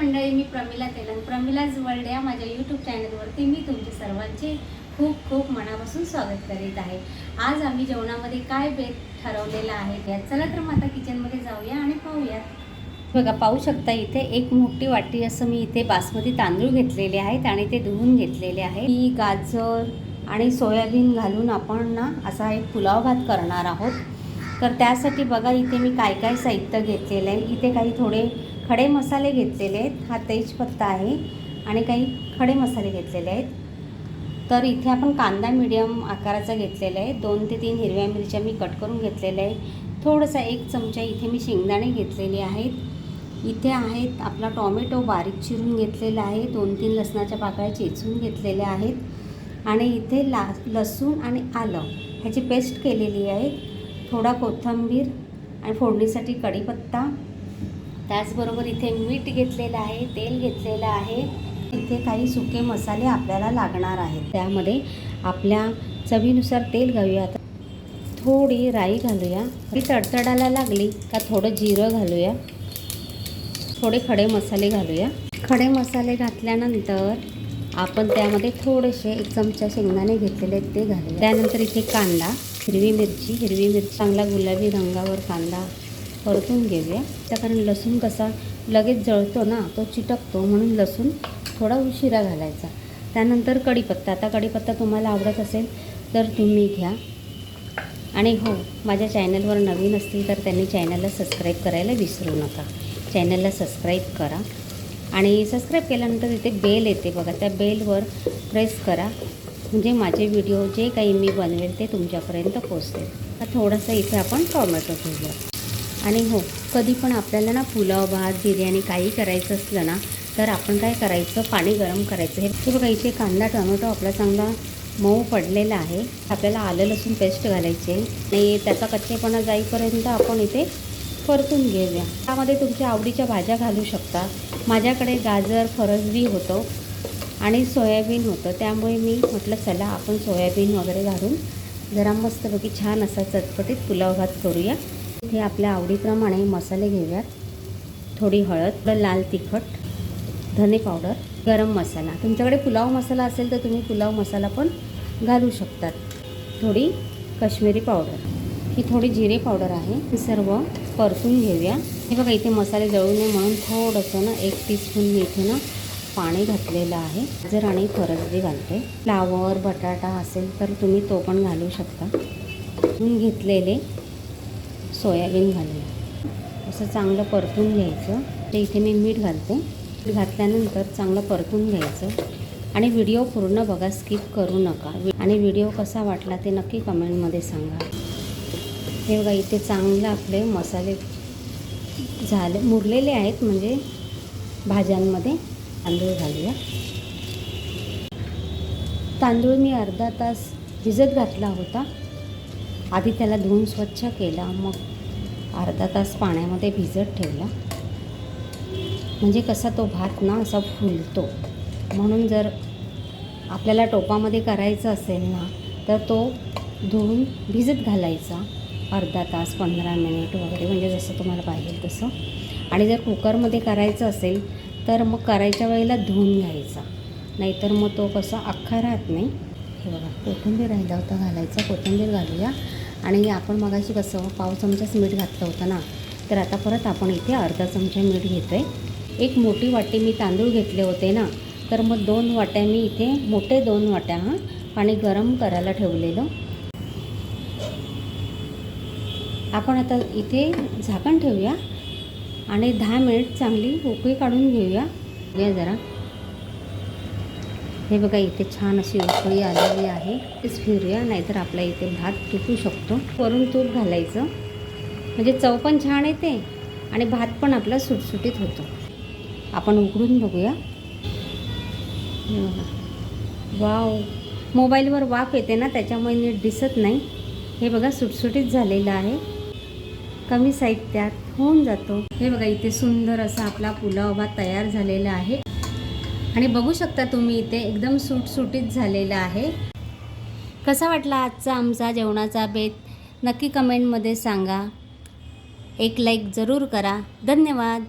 मंडळी मी प्रमिला तेलंग प्रमिलाज वर्ल्ड या माझ्या यूट्यूब चॅनलवरती मी तुमचे सर्वांचे खूप खूप मनापासून स्वागत करीत आहे. आज आम्ही जेवणामध्ये काय बेत ठरवलेला आहे यात चला तर मग आता किचनमध्ये जाऊया आणि पाहूयात. बघा पाहू शकता इथे एक मोठी वाटी असं मी इथे बासमती तांदूळ घेतलेले आहेत आणि ते धुवून घेतलेले आहे मी गाजर आणि सोयाबीन घालून आपण ना असा एक पुलाव भात करणार आहोत. तर त्यासाठी बघा इथे मी काय काय साहित्य घेतलेलं आहे. इथे काही थोडे खडे मसाले घेतलेले आहेत. हा तेजपत्ता आहे आणि काही खडे मसाले घेतलेले आहेत. तर इथे आपण कांदा मिडियम आकाराचा घेतलेला आहे. दोन ते तीन हिरव्या मिरच्या मी कट करून घेतलेल्या आहे थोडासा एक चमचा इथे मी शेंगदाणे घेतलेले आहेत. इथे आहेत आपला टॉमॅटो बारीक चिरून घेतलेला आहे. दोन तीन लसणाच्या पाकळ्या चेचून घेतलेल्या आहेत. आणि इथे ला लसूण आणि आलं ह्याची पेस्ट केलेली आहे. थोडा कोथिंबीर आणि फोडणीसाठी कढीपत्ता. त्याचबरोबर इथे मीठ घेतलेलं आहे तेल घेतलेलं आहे. इथे काही सुके मसाले आपल्याला लागणार आहेत. त्यामध्ये आपल्या चवीनुसार तेल घालूया. थोडी राई घालूया. ती तडतडायला लागली का थोडं जिरं घालूया. थोडे खडे मसाले घालूया. खडे मसाले घातल्यानंतर आपण त्यामध्ये थोडेसे एक चमचा शेंगदाणे घेतलेले आहेत ते घालूया. त्यानंतर इथे कांदा. हिरवी मिरची हिरवी मिरची चांगला गुलाबी रंगावर कांदा परतून घेऊया. त्या कारण लसूण कसा लगेच जळतो ना तो चिटकतो म्हणून लसूण थोडा उशिरा घालायचा. त्यानंतर कढीपत्ता आता कढीपत्ता तुम्हाला आवडत असेल तर तुम्ही घ्या. आणि हो माझ्या चॅनलवर नवीन असतील तर त्यांनी चॅनलला सबस्क्राईब करायला विसरू नका. चॅनलला सबस्क्राईब करा. आणि सबस्क्राईब केल्यानंतर तिथे बेल येते बघा त्या बेलवर प्रेस करा. म्हणजे माझे व्हिडिओ जे काही मी बनवेल ते तुमच्यापर्यंत पोचते थोडंसं इथे आपण टॉमॅटो घेऊया. आणि हो कधी पण आपल्याला ना पुलाव भात बिर्याणी काही करायचं असलं ना तर आपण काय करायचं? पाणी गरम करायचं. हे बघा इथे कांदा टोमॅटो आपला चांगला मऊ पडलेला आहे. आपल्याला आलं लसूण पेस्ट घालायचे आणि त्याचा कच्चेपणा जाईपर्यंत आपण इथे परतून घेऊया. त्यामध्ये तुमच्या आवडीच्या भाज्या घालू शकता. माझ्याकडे गाजर फरसबी होतं. आणि सोयाबीन होतं. त्यामुळे मी म्हटलं चला आपण सोयाबीन वगैरे घालून जरा मस्तपैकी छान असा चटपटीत पुलाव भात करूया. इथे आपल्या आवडीप्रमाणे मसाले घेऊयात. थोडी हळद थोडं लाल तिखट धने पावडर गरम मसाला. तुमच्याकडे पुलाव मसाला असेल तर तुम्ही पुलाव मसाला पण घालू शकतात. थोडी कश्मीरी पावडर. ही थोडी जिरे पावडर आहे. हे सर्व परतून घेऊया. हे बघा इथे मसाले जळू नये म्हणून थोडंसं ना एक टीस्पून मी इथे ना पाणी घातलेलं आहे. जर आणि फरसबी घालते. फ्लावर बटाटा असेल तर तुम्ही तो पण घालू शकता. मी घेतलेले सोयाबीन घालूया असं चांगलं परतून घ्यायचं. ते इथे मी मीठ घालते. मीठ घातल्यानंतर चांगलं परतून घ्यायचं. आणि व्हिडिओ पूर्ण बघा स्किप करू नका. आणि व्हिडिओ कसा वाटला ते नक्की कमेंटमध्ये सांगा. हे बघा इथे चांगलं आपले मसाले झाले मुरलेले आहेत म्हणजे भाज्यांमध्ये. तांदूळ घालूया. तांदूळ मी अर्धा तास भिजत घातला होता. आधी त्याला धुवून स्वच्छ केला मग अर्धा तास पाण्यामध्ये भिजत ठेवला. म्हणजे कसा तो भात ना असा फुलतो. म्हणून जर आपल्याला टोपामध्ये करायचं असेल ना तर तो धुवून भिजत घालायचा. अर्धा तास पंधरा मिनिट वगैरे म्हणजे जसं तुम्हाला पाहिजे तसं. आणि जर कुकरमध्ये करायचं असेल तर मग करायच्या वेळेला धुवून घ्यायचा. नाहीतर मग तो कसा अख्खा राहत नाही. हे बघा कोथिंबीर राहिला होता घालायचा कोथिंबीर घालूया. आणि आपण मगाशी कसं पाव चमचाच मीठ घातलं होतं ना तर आता परत आपण इथे अर्धा चमचा मीठ घेतो आहे एक मोठी वाटी मी तांदूळ घेतले होते ना तर मग दोन वाट्या मी इथे मोठे दोन वाट्या हां पाणी गरम करायला ठेवलेलं. आपण आता इथे झाकण ठेवूया. आणि दहा मिनिट चांगली उकळी काढून घेऊया. घ्या जरा. हे बघा इथे छान अशी उकळी आलेली आहे. तेच फिरूया नाहीतर आपला इथे भात तुटू शकतो. वरून तूप घालायचं. म्हणजे चव पण छान येते आणि भात पण आपला सुटसुटीत होतो. आपण उघडून बघूया. वाव. मोबाईलवर वाफ येते ना त्याच्यामुळे नीट दिसत नाही. हे बघा सुटसुटीत झालेलं आहे. कमी साहित्यात होऊन जातो. हे बघा इथे सुंदर असा आपला पुलाव भात तयार झालेला आहे. आणि बघू शकता तुम्ही इथे एकदम सुटसुटीत झालेला आहे. कसा वाटला आजचा आमचा जेवणाचा बेत? नक्की कमेंटमध्ये सांगा. एक लाईक जरूर करा. धन्यवाद.